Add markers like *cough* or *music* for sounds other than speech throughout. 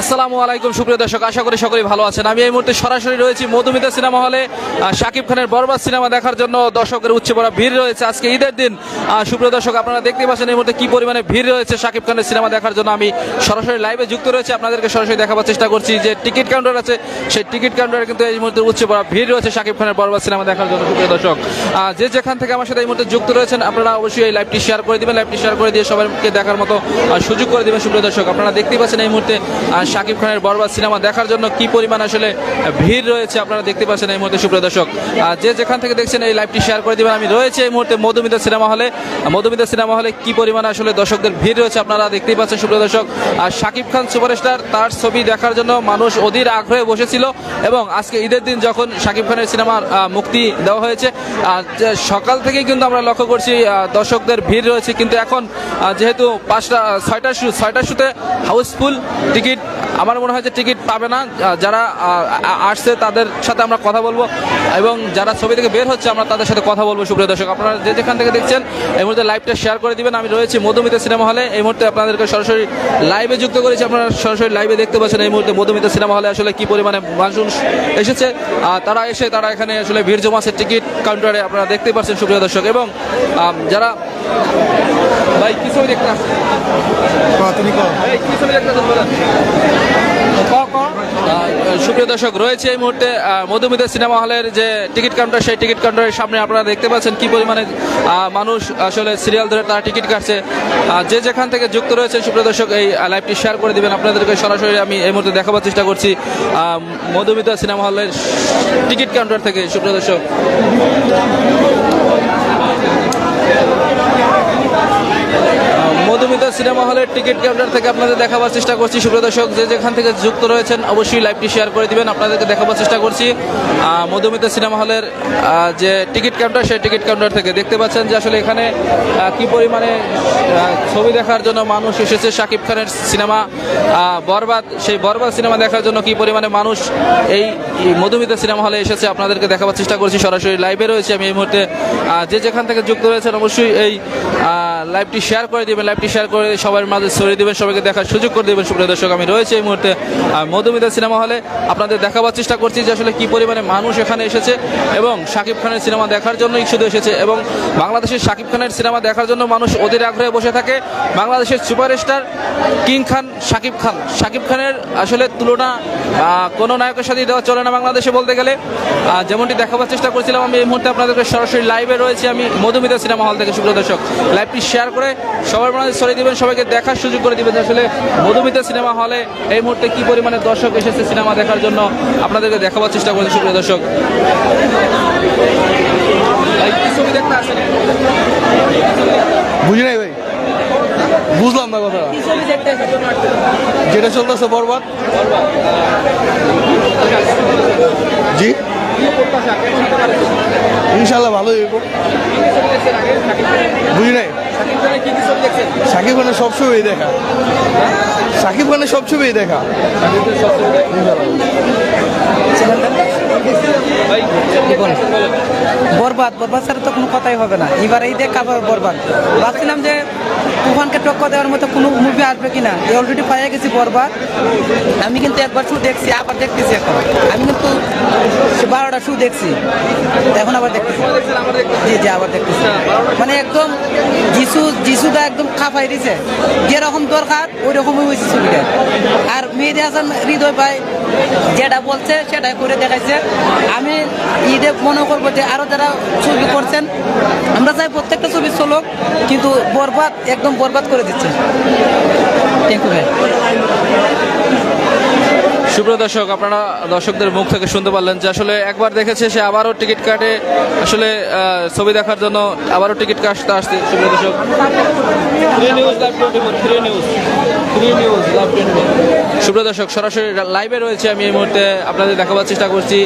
আসসালামু আলাইকুম, সুপ্রিয় দর্শক, আশা করি সকলেই ভালো আছেন। আমি এই মুহূর্তে সরাসরি রয়েছি মধুমিতা সিনেমা হলে শাকিব খানের বরবাদ সিনেমা দেখার জন্য দর্শকের উচ্চ বড় ভিড় রয়েছে। আজকে ঈদের দিন সুপ্রিয় দর্শক, আপনারা দেখতে পাচ্ছেন এই মুহূর্তে কি পরিমাণে ভিড় রয়েছে শাকিব খানের সিনেমা দেখার জন্য। আমি সরাসরি লাইভে যুক্ত রয়েছে, আপনাদেরকে সরাসরি দেখাবার চেষ্টা করছি। যে টিকিট কাউন্টার আছে, সেই টিকিট কাউন্টারে কিন্তু এই মুহূর্তে উচ্চ বড় ভিড় রয়েছে শাকিব খানের বরবাদ সিনেমা দেখার জন্য, সুপ্রিয় দর্শক। যে যেখান থেকে আমার সাথে এই মুহূর্তে যুক্ত রয়েছেন, আপনারা অবশ্যই এই লাইভটি শেয়ার করে দিবেন। লাইভটি শেয়ার করে দিয়ে সবাইকে দেখার মতো সুযোগ করে দিবেন, সুপ্রিয় দর্শক। আপনারা দেখতেই পাচ্ছেন এই মুহূর্তে শাকিব খানের বরবাদ সিনেমা দেখার জন্য কি পরিমাণ আসলে ভিড় রয়েছে আপনারা দেখতে পাচ্ছেন এই মুহূর্তে, সুপ্রিয় দর্শক। যে যেখান থেকে দেখছেন এই লাইভটি শেয়ার করে দিবেন। আমি রয়েছে এই মুহূর্তে মধুমিতা সিনেমা হলে। মধুমিতা সিনেমা হলে কি পরিমাণ আসলে দর্শকদের ভিড় রয়েছে আপনারা দেখতেই পাচ্ছেন, সুপ্রিয় দর্শক। আর শাকিব খান সুপারস্টার, তার ছবি দেখার জন্য মানুষ অধীর আগ্রহে বসেছিল এবং আজকে ঈদের দিন যখন শাকিব খানের সিনেমার মুক্তি দেওয়া হয়েছে সকাল থেকেই কিন্তু আমরা লক্ষ্য করছি দর্শকদের ভিড় রয়েছে। কিন্তু এখন যেহেতু পাঁচটা, ছয়টা ছয়টা শুতে হাউসফুল টিকিট আমার মনে হয় যে টিকিট পাবে না। যারা আসছে তাদের সাথে আমরা কথা বলব এবং যারা ছবি থেকে বের হচ্ছে আমরা তাদের সাথে কথা বলব, সুপ্রিয় দর্শক। আপনারা যে যেখান থেকে দেখছেন, এই মুহূর্তে লাইভটা শেয়ার করে দিবেন। আমি রয়েছি মধুমিতা সিনেমা হলে। এই মুহূর্তে আপনাদেরকে সরাসরি লাইভে যুক্ত করেছি। আপনারা সরাসরি লাইভে দেখতে পাচ্ছেন এই মুহূর্তে মধুমিতা সিনেমা হলে আসলে কি পরিমাণে মানুষ এসেছে। তারা এসে, তারা এখানে আসলে ভিড় জমাচ্ছে টিকিট কাউন্টারে আপনারা দেখতে পাচ্ছেন, সুপ্রিয় দর্শক। এবং যারা ভাই কি ছবি দেখতে আসছেন? তুমি কি ছবি দেখতে আসছেন বলেন? সুপ্রিয় দর্শক রয়েছে এই মুহূর্তে মধুমিতা সিনেমা হলের যে টিকিট কাউন্টার সেই টিকিট কাউন্টারের সামনে আপনারা দেখতে পাচ্ছেন কি পরিমাণে মানুষ আসলে সিরিয়াল ধরে তারা টিকিট কাটছে। যে যেখান থেকে যুক্ত রয়েছে সুপ্রিয় দর্শক এই লাইভটি শেয়ার করে দিবেন। আপনাদেরকে সরাসরি আমি এই মুহূর্তে দেখাবার চেষ্টা করছি মধুমিতা সিনেমা হলের টিকিট কাউন্টার থেকে সুপ্রিয় দর্শক। Yeah. *laughs* সিনেমা হলের টিকিট কাউন্টার থেকে আপনাদের দেখাবার চেষ্টা করছি। সুপ্রিয় দর্শক, যে যেখান থেকে যুক্ত রয়েছেন, অবশ্যই লাইভটি শেয়ার করে দিবেন। আপনাদেরকে দেখাবার চেষ্টা করছি। মধুমিতা সিনেমা হলের যে টিকিট কাউন্টার, সেই টিকিট কাউন্টার থেকে দেখতে পাচ্ছেন যে আসলে এখানে কি পরিমাণে ছবি দেখার জন্য মানুষ এসেছে। শাকিব খানের সিনেমা বরবাদ, সেই বরবাদ সিনেমা দেখার জন্য কি পরিমাণে মানুষ এই মধুমিতা সিনেমা হলে এসেছে আপনাদেরকে দেখাবার চেষ্টা করছি। সরাসরি লাইভে রয়েছে আমি এই মুহূর্তে। যে যেখান থেকে যুক্ত রয়েছেন, অবশ্যই এই লাইভটি শেয়ার করে দিবেন, লাইভটি শেয়ার করে সবার মাঝে ছড়িয়ে দিবেন, সবাইকে দেখার সুযোগ করে দেবেন। সুপ্রিয় দর্শক, আমি রয়েছে এই মুহূর্তে মধুমিতা সিনেমা হলে। আপনাদের দেখাবার চেষ্টা করছি যে আসলে কি পরিমাণে মানুষ এখানে এসেছে এবং শাকিব খানের সিনেমা দেখার জন্যই শুধু এসেছে এবং বাংলাদেশের শাকিব খানের সিনেমা দেখার জন্য মানুষ অধীর আগ্রহে বসে থাকে। বাংলাদেশের সুপারস্টার কিং খান, শাকিব খান। শাকিব খানের আসলে তুলনা কোনো নায়কের সাথে দেওয়া চলে না বাংলাদেশে বলতে গেলে। যেমনটি দেখাবার চেষ্টা করছিলাম, আমি এই মুহূর্তে আপনাদেরকে সরাসরি লাইভে রয়েছি। আমি মধুমিতা সিনেমা হল থেকে, সুপ্রিয় দর্শক লাইভটি শেয়ার করে সবার মনে ছড়িয়ে দিবেন। সবাইকে দেখার সুযোগ করে দিবেন আসলে মধুমিতা সিনেমা হলে এই মুহূর্তে কি পরিমাণে দর্শক এসেছে সিনেমা দেখার জন্য আপনাদেরকে দেখাবার চেষ্টা করছি সুপ্রিয় দর্শক। ছবি দেখতে আসেন? বুঝি নাই ভাই? বুঝলাম না কথা যেটা চলতেছে বরবাদ। জি। ইনশাল্লাহ ভালোই বুঝি নাই? সাকিব খানের সব ছবি দেখা। সাকিব খানের সব ছবি দেখা। বরবাদ বরবাদ ছাড়া তো কোনো কথাই হবে না। এবার এই দেখ আবার বরবাদ। ভাবছিলাম যে তুফানকে টক্কর দেওয়ার মতো কোনো মুভি আসবে কিনা। এই অলরেডি পাইয়ে গেছি বরবাদ। আমি কিন্তু একবার শু দেখছি, আবার দেখতেছি এখন। আমি কিন্তু বারোটা শু দেখছি। এখন আবার দেখতেছি। জি জি, আবার দেখতেছি। মানে একদম যিশু, যিশুদা একদম খাফাই দিছে। যেরকম দরকার ওই রকমই হয়েছে আর মেহেদি হাসান হৃদয় ভাই যেটা বলছে সেটাই করে দেখাইছে। আমি ঈদে মনে করব যে আরও যারা ছবি করছেন, আমরা চাই প্রত্যেকটা ছবি চলুক, কিন্তু বরবাদ, একদম বরবাদ করে দিচ্ছে। সুপ্রিয় দর্শক আপনারা দর্শকদের মুখ থেকে শুনতে পারলেন যে আসলে একবার দেখেছে সে আবারও টিকিট কাটে। আসলে ছবি দেখার জন্য আবারও টিকিট কাটতে আসছে সুপ্রিয় দর্শক। সুপ্রিয় দর্শক সরাসরি লাইভে রয়েছে আমি এই মুহূর্তে আপনাদের দেখাবার চেষ্টা করছি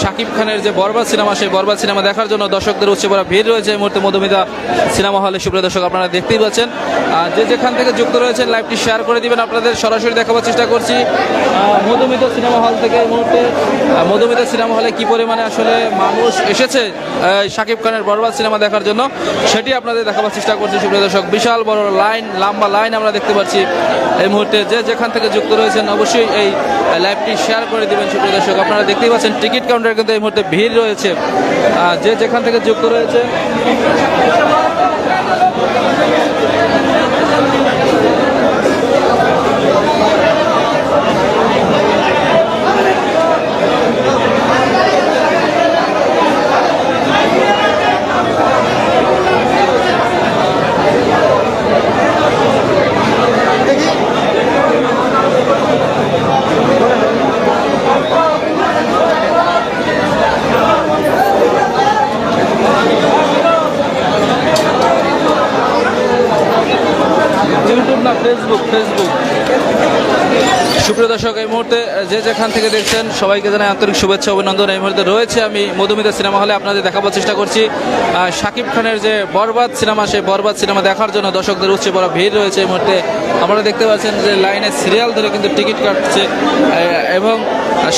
শাকিব খানের যে বরবাদ সিনেমা সেই বরবাদ সিনেমা দেখার জন্য দর্শকদের উচ্চ বড় ভিড় রয়েছে এই মুহূর্তে মধুমিতা সিনেমা হলে। সুপ্রিয় দর্শক আপনারা দেখতেই পাচ্ছেন। আর যে যেখান থেকে যুক্ত রয়েছেন লাইভটি শেয়ার করে দিবেন। আপনাদের সরাসরি দেখাবার চেষ্টা করছি। মধুমিতা সিনেমা হল থেকে এই মুহূর্তে মধুমিতা সিনেমা হলে কি পরিমাণে আসলে মানুষ এসেছে শাকিব খানের বরবাদ সিনেমা দেখার জন্য? সেটি আপনাদের দেখাবার চেষ্টা করছি সুপ্রিয় দর্শক। বিশাল বড় লাইন, লম্বা লাইন আমরা দেখতে পাচ্ছি এই মুহূর্তে। যে যেখান থেকে যুক্ত রয়েছেন, অবশ্যই এই লাইভটি শেয়ার করে দিবেন সুপ্রিয় দর্শক। আপনারা দেখতেই পাচ্ছেন, টিকিট কাউন্টার কিন্তু এই মুহূর্তে ভিড় রয়েছে। যে যেখান থেকে যুক্ত রয়েছে ইউটিউব না ফেসবুক ফেসবুক সুপ্রিয় দর্শক, এই মুহূর্তে যে যেখান থেকে দেখছেন, সবাইকে জানাই আন্তরিক শুভেচ্ছা, অভিনন্দন। এই মুহূর্তে রয়েছে আমি মধুমিতা সিনেমা হলে আপনাদের দেখাবার চেষ্টা করছি। শাকিব খানের যে বরবাদ সিনেমা, সেই বরবাদ সিনেমা দেখার জন্য দর্শকদের উচ্চে বড় ভিড় রয়েছে এই মুহূর্তে। আপনারা দেখতে পাচ্ছেন যে লাইনে সিরিয়াল ধরে কিন্তু টিকিট কাটছে এবং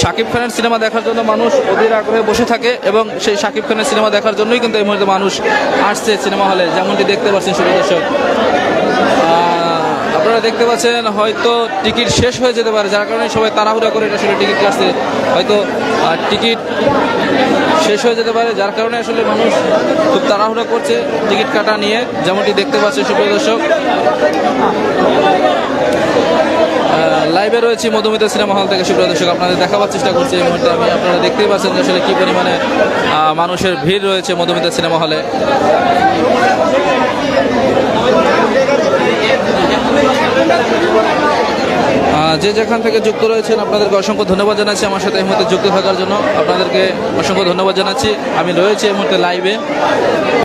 শাকিব খানের সিনেমা দেখার জন্য মানুষ অধীর আগ্রহে বসে থাকে, এবং সেই শাকিব খানের সিনেমা দেখার জন্যই কিন্তু এই মুহূর্তে মানুষ আসছে সিনেমা হলে, যেমনটি দেখতে পাচ্ছেন সুপ্রিয় দর্শক। আপনারা দেখতে পাচ্ছেন, হয়তো টিকিট শেষ হয়ে যেতে পারে, যার কারণে সবাই তাড়াহুড়া করে আসলে টিকিট কাটছে। হয়তো টিকিট শেষ হয়ে যেতে পারে, যার কারণে আসলে মানুষ খুব তাড়াহুড়া করছে টিকিট কাটা নিয়ে, যেমনটি দেখতে পাচ্ছেন সুপ্রিয় দর্শক। লাইভে রয়েছি মধুমিতা সিনেমা হল থেকে সুপ্রিয় দর্শক, আপনাদের দেখাবার চেষ্টা করছি এই মুহূর্তে আমি। আপনারা দেখতেই পাচ্ছেন আসলে কি পরিমাণে মানুষের ভিড় রয়েছে মধুমিতা সিনেমা হলে। যে যেখান থেকে যুক্ত রয়েছেন, আপনাদেরকে অসংখ্য ধন্যবাদ জানাচ্ছি। আমার সাথে এই মুহূর্তে যুক্ত থাকার জন্য আপনাদেরকে অসংখ্য ধন্যবাদ জানাচ্ছি। আমি রয়েছি এই মুহূর্তে লাইভে